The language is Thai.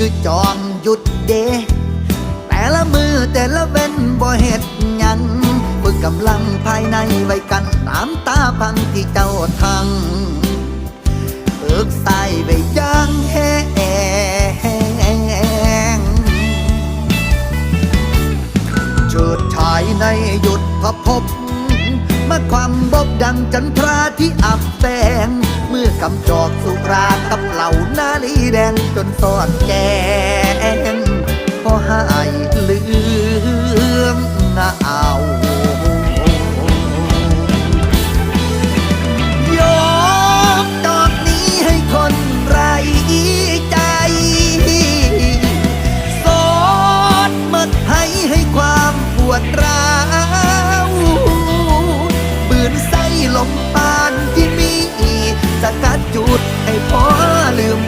คือจอมหยุดเด แต่ละมือแต่ละเว้นบ่เฮ็ดยังฝึกกำลังภายในไว้กันตามตาพังที่เจ้าทังฝึกใส่ไว้อยังแห้งเฉิดฉายในหยุดพระพบมาความบบดังจันทราที่ กัจอกสุรากับเหล่านาลีแดงจนสอดแกงพอหายเลืองนาเอายกจอกนี้ให้คนไรใจสอดมดให้ให้ความปวดร้า กัดจุดให้พอลืม